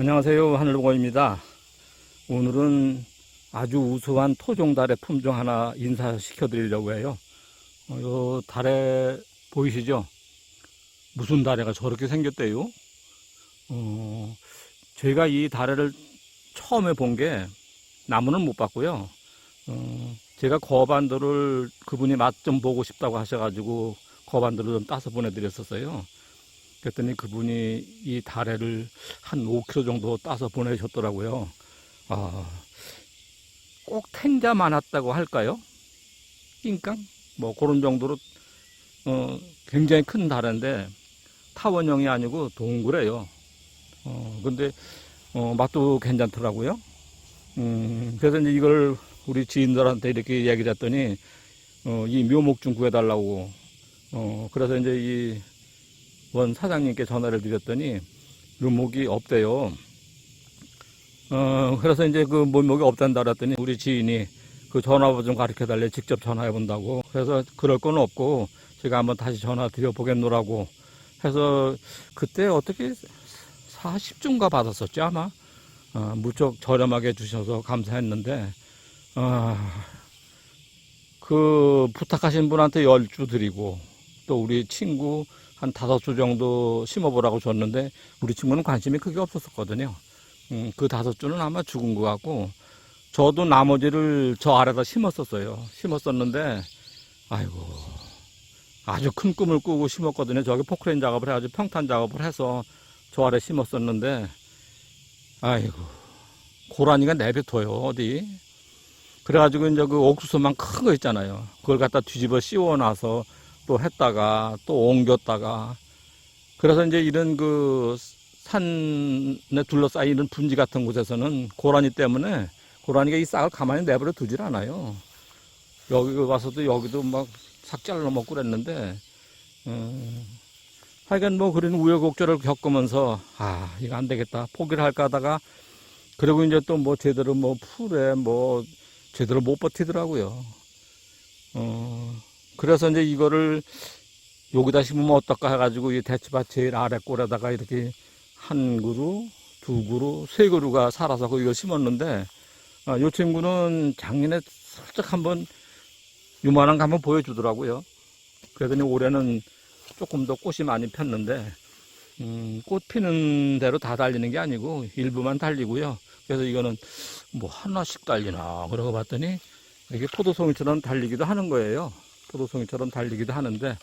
안녕하세요. 하늘보고입니다. 오늘은 아주 우수한 토종달의 품종 하나 인사시켜 드리려고 해요. 어, 요 달에 보이시죠? 무슨 다래가 저렇게 생겼대요? 어, 제가 이 다래를 처음에 본 게 나무는 못 봤고요. 어, 제가 거반도를 그분이 맛 좀 보고 싶다고 하셔가지고 거반도를 좀 따서 보내드렸었어요. 그랬더니 그분이 이 다래를 한 5kg 정도 따서 보내셨더라고요. 아, 꼭 텐자 많았다고 할까요? 낑깡? 뭐 그런 정도로 어, 굉장히 큰 다래인데 타원형이 아니고 동그래요. 어, 근데 어, 맛도 괜찮더라고요. 음, 그래서 이제 이걸 우리 지인들한테 이렇게 얘기를 했더니 어, 이 묘목 좀 구해달라고 어, 그래서 이제 이 원 사장님께 전화를 드렸더니 묘목이 없대요. 어, 그래서 이제 그 묘목이 없단다 그랬더니 우리 지인이 그 전화번호 좀 가르쳐 달래 직접 전화해 본다고. 그래서 그럴 건 없고 제가 한번 다시 전화 드려 보겠노라고 해서 그때 어떻게 40주인가 받았었죠 아마. 어, 무척 저렴하게 주셔서 감사했는데 아, 그 부탁하신 분한테 열 주 드리고 또 우리 친구 한 다섯 주 정도 심어보라고 줬는데 우리 친구는 관심이 크게 없었거든요. 음, 그 다섯 주는 아마 죽은 것 같고 저도 나머지를 저 아래다 심었었어요. 심었었는데 아이고 아주 큰 꿈을 꾸고 심었거든요. 저기 포크레인 작업을 해가지고 평탄 작업을 해서 저 아래 심었었는데 아이고 고라니가 내뱉어요 어디 그래가지고 이제 그 옥수수만 큰 거 있잖아요. 그걸 갖다 뒤집어 씌워놔서 또 했다가 또 옮겼다가 그래서 이제 이런 그 산에 둘러싸이는 분지 같은 곳에서는 고라니 때문에 고라니가 이 싹을 가만히 내버려 두질 않아요. 여기 와서도 여기도 막 삭 잘라 먹고 그랬는데 음, 하여간 뭐 그런 우여곡절을 겪으면서 아 이거 안 되겠다 포기를 할까 하다가 그리고 이제 또 뭐 제대로 뭐 풀에 뭐 제대로 못 버티더라고요. 어, 그래서 이제 이거를 여기다 심으면 어떨까 해가지고 이 대추밭 제일 아래 꼴에다가 이렇게 한 그루, 두 그루, 세 그루가 살아서 거기가 심었는데, 아, 요 친구는 작년에 슬쩍 한번 요만한 거 한번 보여주더라고요. 그러더니 올해는 조금 더 꽃이 많이 폈는데, 음, 꽃 피는 대로 다 달리는 게 아니고 일부만 달리고요. 그래서 이거는 뭐 하나씩 달리나 그러고 봤더니 이게 포도송이처럼 달리기도 하는 거예요. 포도송이처럼 달리기도 하는데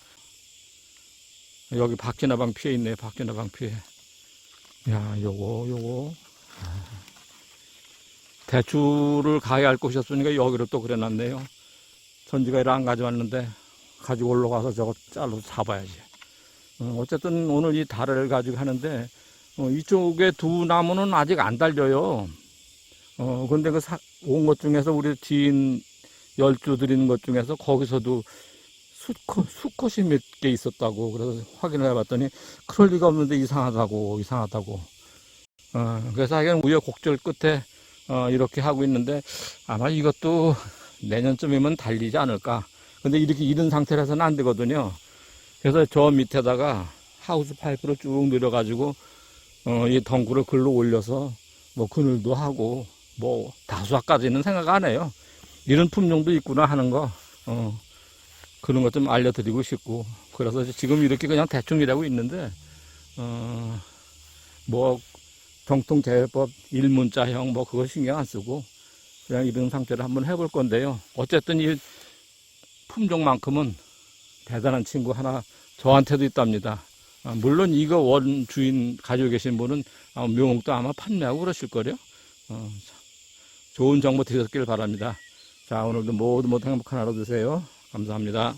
여기 박쥐나방 피해 있네요. 박쥐나방 피해. 야, 요거 요거 아. 대추를 가야 할 곳이었으니까 여기로 또 그래놨네요. 전지가 이를 안 가져왔는데 가지고 올라가서 저거 잘라서 잡아야지. 어, 어쨌든 오늘 이 달을 가지고 하는데 어, 이쪽에 두 나무는 아직 안 달려요. 어, 근데 그 온 것 중에서 우리 지인 열주 드리는 것 중에서 거기서도 수컷, 수컷이 몇 개 있었다고 그래서 확인을 해봤더니 그럴 리가 없는데 이상하다고 이상하다고. 어, 그래서 하여간 우여곡절 끝에 어, 이렇게 하고 있는데 아마 이것도 내년쯤이면 달리지 않을까. 근데 이렇게 이런 상태라서는 안 되거든요. 그래서 저 밑에다가 하우스 파이프를 쭉 늘어가지고 어, 이 덩굴을 글로 올려서 뭐 그늘도 하고 뭐 다수화까지는 생각 안 해요. 이런 품종도 있구나 하는 거 어, 그런 것 좀 알려드리고 싶고 그래서 지금 이렇게 그냥 대충 일하고 있는데 어, 뭐 정통 제법 일문자형 뭐 그거 신경 안 쓰고 그냥 이런 상태를 한번 해볼 건데요. 어쨌든 이 품종만큼은 대단한 친구 하나 저한테도 있답니다. 아, 물론 이거 원 주인 가지고 계신 분은 아마 묘목도 아마 판매하고 그러실 거요. 어, 좋은 정보 드렸길 바랍니다. 자 오늘도 모두 모두 행복한 하루 되세요. 감사합니다.